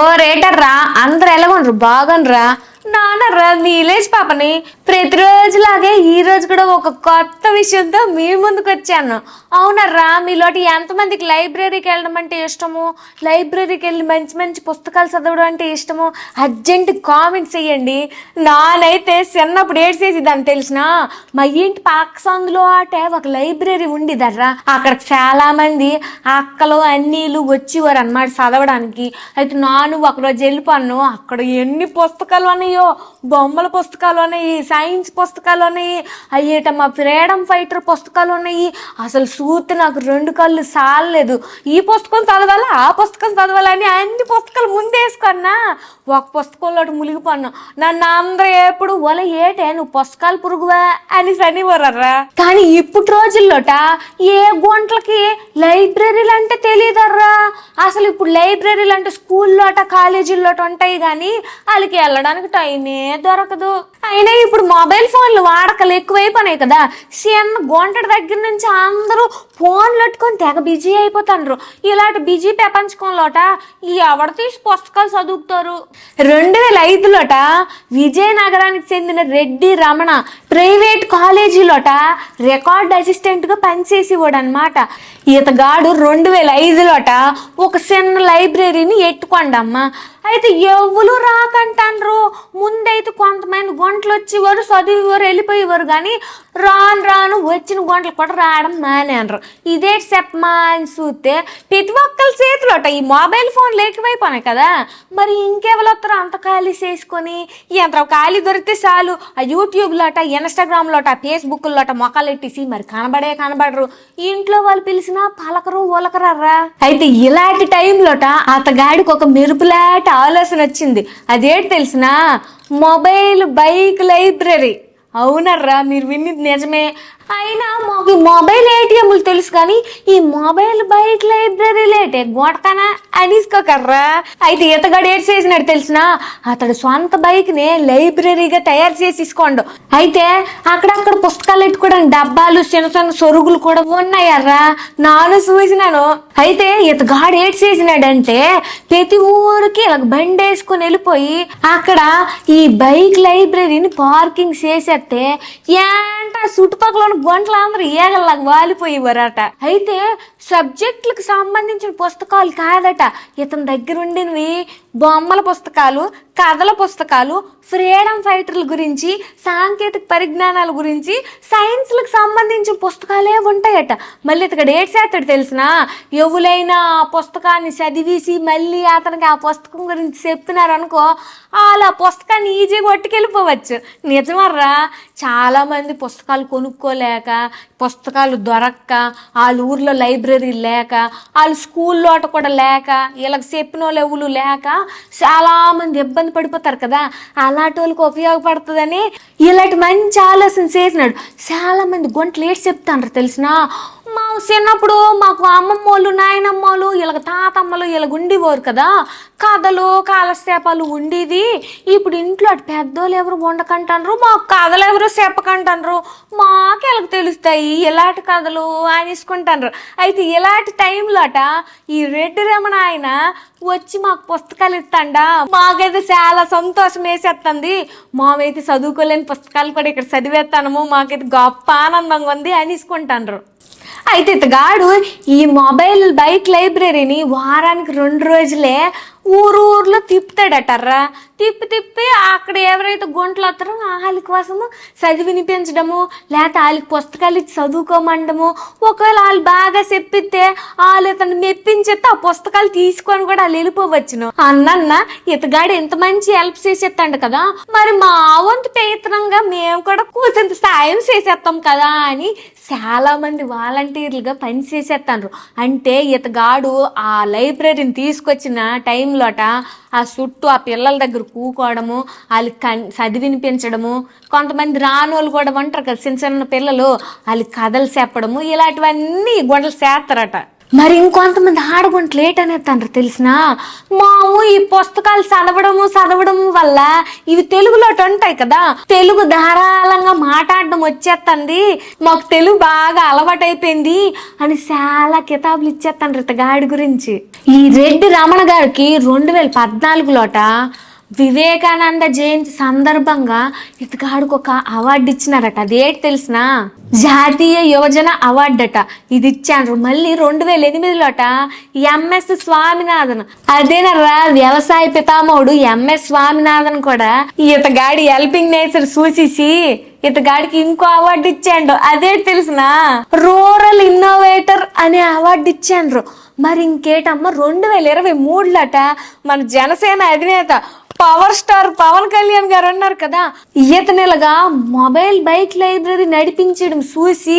ఓ రేటర్రా అందరు ఉండరు బాగుండ్రా? నానర్రా మీ విలేజ్ పాపని. ప్రతిరోజులాగే ఈ రోజు కూడా ఒక కొత్త విషయంతో మీ ముందుకు వచ్చాను. అవునర్రా మీలోటి ఎంతమందికి లైబ్రరీకి వెళ్ళడం అంటే ఇష్టము? లైబ్రరీకి వెళ్ళి మంచి మంచి పుస్తకాలు చదవడం అంటే ఇష్టము? అర్జెంట్ కామెంట్స్ చేయండి నానైతే చిన్నప్పుడు ఏడ్చేసి దాన్ని తెలిసిన? మా ఇంటి పక్క ఆటే ఒక లైబ్రరీ ఉండేదర్రా. అక్కడ చాలా మంది అక్కలు అన్నీలు వచ్చేవారు అనమాట చదవడానికి. అయితే నాను ఒకరోజు వెళ్ళిపోను అక్కడ ఎన్ని పుస్తకాలు ఉన్నాయో బొమ్మల పుస్తకాలు ఉన్నాయి సైన్స్ పుస్తకాలు ఉన్నాయి అయ్యేట మా ఫ్రీడమ్ ఫైటర్ పుస్తకాలు ఉన్నాయి. అసలు చూస్తే నాకు రెండు కళ్ళు సాలలేదు. ఈ పుస్తకం చదవాలా? ఆ పుస్తకం చదవాలని అని అన్ని పుస్తకాలు ముందేసుకున్నా ఒక పుస్తకంలో మునిగిపోన్నా నన్ను అందరూ ఎప్పుడు ఒల ఏటే నువ్వు పుస్తకాలు పురుగువా? అని సనివరర్రా కానీ ఇప్పుడు రోజుల్లోట ఏ గుంటలకి లైబ్రరీలు అంటే తెలియదర్రా అసలు ఇప్పుడు లైబ్రరీలు అంటే స్కూల్లోట కాలేజీల్లోట ఉంటాయి కానీ వాళ్ళకి వెళ్ళడానికి దొరకదు అయినా ఇప్పుడు మొబైల్ ఫోన్లు వాడకలు ఎక్కువైపోయినాయి కదా. చిన్న గుంటడి దగ్గర నుంచి అందరూ ఫోన్లు పెట్టుకొని తెగ బిజీ అయిపోతాండ్రు. ఇలాంటి బిజీ ప్రపంచకంలోట ఈ ఎవడ తీసి పుస్తకాలు చదువుతారు? రెండు వేల ఐదులోట విజయనగరానికి చెందిన రెడ్డి రమణ ప్రైవేట్ కాలేజీలోట రికార్డ్ అసిస్టెంట్గా పనిచేసేవాడనమాట ఈతగాడు రెండు వేల ఐదులోట ఒక చిన్న లైబ్రరీని ఎట్టుకోండమ్మా అయితే ఎవరు రాకంటాన్రు ముందైతే కొంతమంది గంటలు వచ్చేవారు చదివేవారు వెళ్ళిపోయేవారు కానీ రాను రాను వచ్చిన గంటలు కూడా రావడం మానేనరు. ఇదే చెప్పమా అని చూస్తే ప్రతి ఒక్కరి చేతిలోట. ఈ మొబైల్ ఫోన్ లేకపోయిపోయినాయి కదా. మరి ఇంకెవరు వస్తారు అంత ఖాళీ చేసుకొని? ఎంత ఖాళీ దొరికితే చాలు. ఆ యూట్యూబ్లోట ఇన్స్టాగ్రామ్లోట ఫేస్బుక్లోట మొక్కలు ఎట్టేసి మరి కనబడే కనబడరు. ఇంట్లో వాళ్ళు పిలిచినా పలకరు ఒలకరారా అయితే ఇలాంటి టైంలోట అతగాడికి ఒక మెరుపులాట ఆలోచన వచ్చింది. అదేంటి తెలిసినా మొబైల్ బైక్ లైబ్రరీ. అవునర్రా మీరు విన్నది నిజమే. అయినా మాకు ఈ మొబైల్ ఏటీఎంలు తెలుసు కానీ ఈ మొబైల్ బైక్ లైబ్రరీ లేటే గొడతానా అనిసుకోకర్రా? అయితే ఇతగాడు ఏడ్ చేసినట్టు తెలిసిన? అతడు సొంత బైక్ని లైబ్రరీగా తయారు చేసి ఇసుకోండు అయితే అక్కడక్కడ పుస్తకాలు పెట్టుకోవడానికి డబ్బాలు చిన్న చిన్న సొరుగులు కూడా ఉన్నాయర్రా. నాను చూసినాను. అయితే ఇతగాడు ఏడ్ చేసినాడంటే ప్రతి ఊరికి ఇలా బండి వేసుకొని వెళ్ళిపోయి అక్కడ ఈ బైక్ లైబ్రరీని పార్కింగ్ చేసేస్తే యా ఏంట చుట్టుపక్కల ఉన్న గంటలు అందరూ ఏగల్లాగా వాలిపోయేవారట. అయితే సబ్జెక్టులకు సంబంధించిన పుస్తకాలు కాదట. ఇతని దగ్గర ఉండినవి బొమ్మల పుస్తకాలు కథల పుస్తకాలు ఫ్రీడమ్ ఫైటర్ల గురించి సాంకేతిక పరిజ్ఞానాల గురించి సైన్స్లకు సంబంధించిన పుస్తకాలే ఉంటాయట. మళ్ళీ ఇతడు ఏడ్ చేస్తాడు తెలిసిన? ఎవరైనా ఆ పుస్తకాన్ని చదివేసి మళ్ళీ అతనికి ఆ పుస్తకం గురించి చెప్పినారనుకో వాళ్ళు ఆ పుస్తకాన్ని ఈజీగా కొట్టుకెళ్ళిపోవచ్చు నిజమర్రా? చాలామంది పుస్తకాలు కొనుక్కోలేక పుస్తకాలు దొరక్క వాళ్ళ ఊర్లో లైబ్రరీ లేక వాళ్ళ స్కూల్లో అట కూడా లేక వీళ్ళకి చెప్పిన వాళ్ళు ఎవరు లేక చాలామంది ఇబ్బంది ఇబ్బంది పడిపోతారు కదా అలాంటి వాళ్ళకి ఉపయోగపడుతుందని ఇలాంటి మంచి ఆలోచన చేసినాడు. చాలా మంది గుంటలు చెప్తాండ్రు తెలిసినా? మా చిన్నప్పుడు మాకు అమ్మమ్మ వాళ్ళు నాయనమ్మ వాళ్ళు వీళ్ళకి తాతమ్మలు వీళ్ళకి ఉండేవారు కదా. కథలు కాలక్షేపాలు ఉండేది ఇప్పుడు ఇంట్లో అటు పెద్దోళ్ళు ఎవరు ఉండకంటారు మాకు కథలు ఎవరు చెప్పకంటారు మాకు వీళ్ళకి తెలుస్తాయి? ఎలాంటి కథలు అనేసుకుంటారు అయితే ఇలాంటి టైంలో అట ఈ రెడ్డి రమణ ఆయన వచ్చి మాకు పుస్తకాలు ఇస్తాండా. మాకైతే చాలా సంతోషం వేసేస్తుంది మామైతే చదువుకోలేని పుస్తకాలు కూడా ఇక్కడ చదివేస్తాము మాకైతే గొప్ప ఆనందంగా ఉంది అనేసుకుంటారు అయితే ఇతగాడు ఈ మొబైల్ బైక్ లైబ్రరీని వారానికి రెండు రోజులే ఊరు ఊర్లో తిప్పుతాడటర్రా. తిప్పి తిప్పి అక్కడ ఎవరైతే గుంటలు వస్తారో వాళ్ళ కోసము చదివినిపించడము లేకపోతే వాళ్ళకి పుస్తకాలు ఇచ్చి చదువుకోమండము. ఒకవేళ వాళ్ళు బాగా చెప్పితే వాళ్ళు ఇతను మెప్పించేస్తే ఆ పుస్తకాలు తీసుకొని కూడా వాళ్ళు వెళ్ళిపోవచ్చును. అన్నన్న ఇతగాడు ఎంత మంచి హెల్ప్ చేసేస్తాడు కదా. మరి మా వంతు ప్రయత్నంగా మేము కూడా కూర్చొని సాయం చేసేస్తాం కదా అని చాలా మంది వాలంటీర్లుగా పని చేసేస్తాను అంటే ఇతగాడు ఆ లైబ్రరీని తీసుకొచ్చిన టైం టైంలోట ఆ చుట్టూ ఆ పిల్లల దగ్గర కూకోవడము వాళ్ళకి కన్ చదివినిపించడము కొంతమంది రానోళ్ళు కూడా ఉంటారు కదా చిన్న చిన్న పిల్లలు వాళ్ళకి కథలు చెప్పడము ఇలాంటివన్నీ గొడవలు చేస్తారట. మరి ఇంకొంతమంది ఆడగుంట లేట్ అనేస్తాండ్రు తెలిసిన? మాము ఈ పుస్తకాలు చదవడము చదవడము వల్ల ఇవి తెలుగులో ఉంటాయి కదా? తెలుగు ధారాళంగా మాట్లాడడం వచ్చేస్తుంది మాకు తెలుగు బాగా అలవాటైపోయింది అని చాలా కితాబులు ఇచ్చేస్తాను గాడి గురించి. ఈ రెడ్డి రమణ గారికి రెండు వేల పద్నాలుగులోట వివేకానంద జయంతి సందర్భంగా ఇతగాడికి ఒక అవార్డు ఇచ్చినారట. అదేంటి తెలిసిన? జాతీయ యువజన అవార్డు అట. ఇది ఇచ్చారు. మళ్ళీ రెండు వేల ఎనిమిదిలోట ఎంఎస్ స్వామినాథన్. అదేనరా వ్యవసాయ పితామహుడు ఎంఎస్ స్వామినాథన్ కూడా ఇతగాడి హెల్పింగ్ నేచర్ సూచించి ఇతగాడికి ఇంకో అవార్డు ఇచ్చాండు. అదే తెలిసిన? రూరల్ ఇన్నోవేటర్ అనే అవార్డు ఇచ్చాండ్రు. మరి ఇంకేటమ్మా? రెండు వేల ఇరవై మూడులట మన జనసేన అధినేత పవర్ స్టార్ పవన్ కళ్యాణ్ గారు అన్నారు కదా ఈతనెలగా మొబైల్ బైక్ లైబ్రరీ నడిపించడం చూసి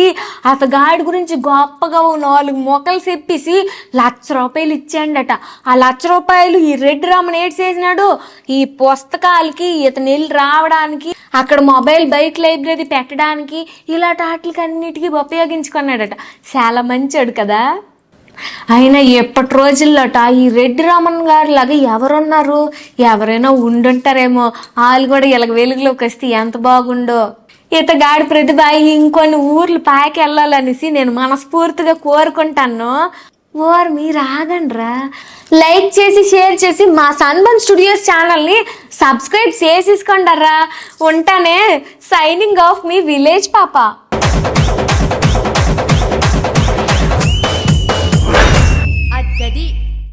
అతగాడి గురించి గొప్పగా ఓ నాలుగు మొక్కలు చెప్పేసి లక్ష రూపాయలు ఇచ్చాడట. ఆ లక్ష రూపాయలు ఈ రెడ్డి రామన్ ఏడ్ చేసినాడు. ఈ పుస్తకాలకి ఇతను వెళ్ళి రావడానికి అక్కడ మొబైల్ బైక్ లైబ్రరీ పెట్టడానికి ఇలాంటి వాటికి అన్నిటికీ ఉపయోగించుకున్నాడట. చాలా మంచోడు కదా. అయినా ఎప్పటి రోజుల్లోట ఈ రెడ్డి రామన్ గారి లాగా ఎవరున్నారు? ఎవరైనా ఉండుంటారేమో. వాళ్ళు కూడా ఇలాగ వెలుగులోకి వస్తే ఎంత బాగుండో. ఇతగాడి ప్రతిభ ఇంకొన్ని ఊర్లు పాకి వెళ్ళాలనేసి నేను మనస్ఫూర్తిగా కోరుకుంటాను. ఓర్ మీరు ఆగండ్రా. లైక్ చేసి షేర్ చేసి మా సన్బన్ స్టూడియోస్ ఛానల్ని సబ్స్క్రైబ్ చేసేసుకోండరా ఉంటానే. సైనింగ్ ఆఫ్ మీ విలేజ్ పాప.